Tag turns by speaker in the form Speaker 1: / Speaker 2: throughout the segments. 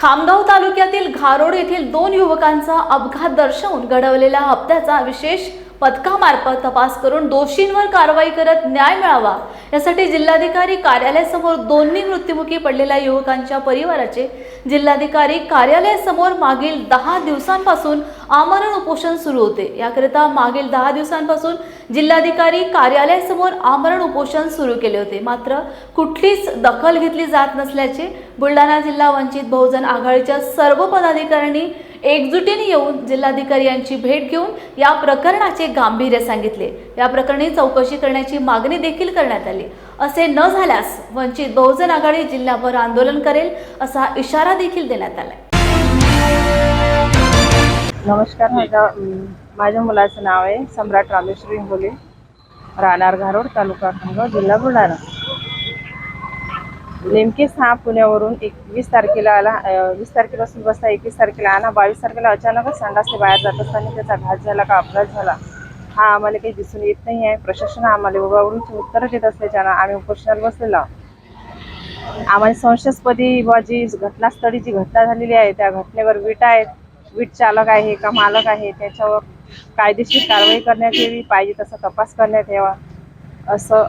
Speaker 1: खामगाव तालुक्यातील घारोड येथील दोन युवकांचा अपघात दर्शवून घडवलेल्या हप्त्याचा विशेष पथकामार्फत तपास करून दोषींवर कारवाई करत न्याय मिळावा. यासाठी जिल्हाधिकारी कार्यालयासमोर दोन्ही मृत्युमुखी पडलेल्या युवकांच्या परिवाराचे जिल्हाधिकारी कार्यालयासमोर मागील दहा दिवसांपासून आमरण उपोषण सुरू होते. याकरिता मागील दहा दिवसांपासून जिल्हाधिकारी कार्यालयासमोर आमरण उपोषण सुरू केले होते. मात्र कुठलीच दखल घेतली जात नसल्याचे बुलढाणा जिल्हा वंचित बहुजन आघाडीच्या सर्व पदाधिकाऱ्यांनी एकजुटीने येऊन जिल्हाधिकारी यांची भेट घेऊन या प्रकरणाचे गांभीर्य सांगितले. या प्रकरणी चौकशी करण्याची मागणी देखील करण्यात आली. असे न झाल्यास वंचित बहुजन आघाडी जिल्हाभर आंदोलन करेल असा इशारा देखील देण्यात आलाय.
Speaker 2: नमस्कार माझा माझ्या मुलाचं नाव आहे सम्राट रामेश्वर इंगोले राहणार घारोड तालुका खामगाव जिल्हा बुलढाणा. नेमकेच हा पुण्यावरून एक वीस तारखेला आला वीस वीस तारखेपासून बसता एकवीस तारखेला आला बावीस तारखेला अचानकच संडासने बाहेर जात असताना त्याचा घात झाला का अपघात झाला हा आम्हाला काही दिसून येत नाही आहे. प्रशासन आम्हाला उभावरून उत्तरं देत असल्याच्यानं आम्ही उपोषणावर बसलेलो आम्हाला संशयास्पदी व जी घटनास्थळी जी घटना झालेली आहे त्या घटनेवर वीट आहेत. वीट चालक आहे का मालक आहे त्याच्यावर कायदेशीर कारवाई करण्यात यावी पाहिजे तसा तपास करण्यात यावा असं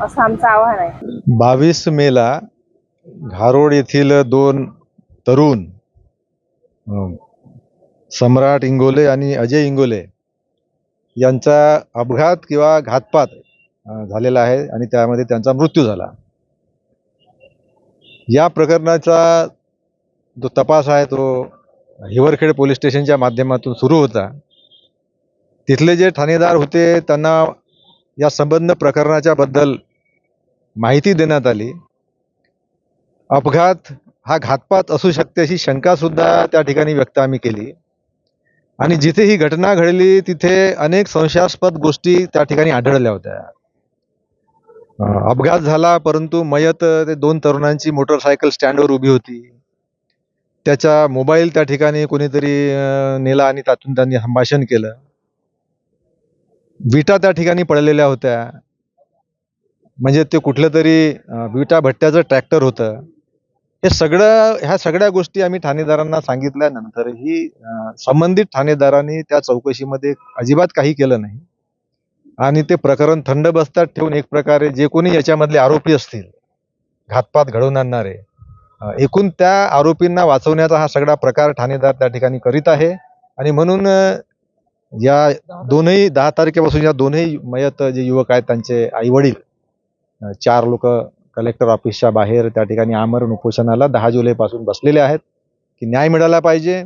Speaker 2: असं आमचं आव्हान आहे.
Speaker 3: बावीस मेला घारोड येथील दोन तरुण सम्राट इंगोले आणि अजय इंगोले यांचा अपघात किंवा घातपात झालेला आहे आणि त्यामध्ये त्यांचा मृत्यू झाला. या प्रकरणाचा जो तपास आहे तो हिवरखेड पोलीस स्टेशनच्या माध्यमातून सुरू होता. तिथले जे ठाणेदार होते त्यांना या संबंध प्रकरणाच्या बद्दल माहिती देण्यात आली. अपघात हा घातपात असू शकते अशी शंका सुद्धा त्या ठिकाणी व्यक्त आम्ही केली. आणि जिथे ही घटना घडली तिथे अनेक संशयास्पद गोष्टी त्या ठिकाणी आढळल्या होत्या. अपघात झाला परंतु मयत ते दोन तरुणांची मोटरसायकल स्टँडवर उभी होती. त्याचा मोबाईल त्या ठिकाणी कोणीतरी नेला आणि त्यातून त्यांनी संभाषण केलं. विटा त्या ठिकाणी पडलेल्या होत्या. म्हणजे ते कुठलं तरी विटा भट्ट्याचं ट्रॅक्टर होतं. हे सगळं ह्या सगळ्या गोष्टी आम्ही ठाणेदारांना सांगितल्यानंतरही संबंधित ठाणेदारांनी त्या चौकशीमध्ये अजिबात काही केलं नाही. आणि ते प्रकरण थंड बसतात ठेवून एक प्रकारे जे कोणी याच्यामधले आरोपी असतील घातपात घडवून आणणारे एकूण त्या आरोपींना वाचवण्याचा हा सगळा प्रकार ठाणेदार त्या ठिकाणी करीत आहे. आणि म्हणून या दोनही दहा तारखेपासून या दोनही मयत जे युवक आहेत त्यांचे आई वडील चार लोक कलेक्टर ऑफिसच्या बाहेर त्या ठिकाणी आमरण उपोषणाला दहा जुलैपासून बसलेले आहेत की न्याय मिळाला पाहिजे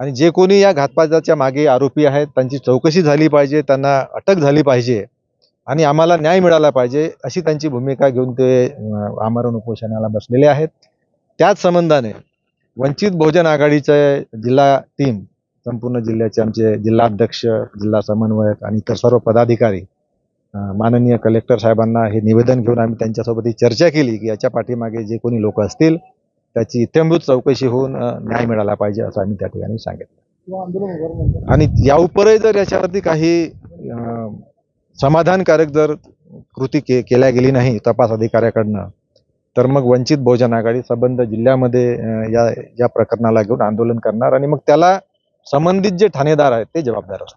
Speaker 3: आणि जे कोणी या घातपाताच्या मागे आरोपी आहेत त्यांची चौकशी झाली पाहिजे त्यांना अटक झाली पाहिजे आणि आम्हाला न्याय मिळाला पाहिजे अशी त्यांची भूमिका घेऊन ते आमरण उपोषणाला बसलेले आहेत. त्याच संबंधाने वंचित बहुजन आघाडीचे जिल्हा टीम संपूर्ण जिल्ह्याचे आमचे जिल्हाध्यक्ष जिल्हा समन्वयक आणि इतर सर्व पदाधिकारी माननीय कलेक्टर साहेबांना हे निवेदन घेऊन आम्ही त्यांच्यासोबत ही चर्चा केली की याच्या पाठीमागे जे कोणी लोक असतील त्याची इत्यंभूत चौकशी होऊन न्याय मिळाला पाहिजे असं आम्ही त्या ठिकाणी सांगितलं. आणि या उपरही जर याच्यावरती काही समाधानकारक जर कृती के केल्या गेली नाही तपास अधिकाऱ्याकडनं तर मग वंचित बहुजन आघाडी संबंध जिल्ह्यामध्ये या या प्रकरणाला घेऊन आंदोलन करणार आणि मग त्याला संबंधित जे ठाणेदार आहेत ते जबाबदार असतात.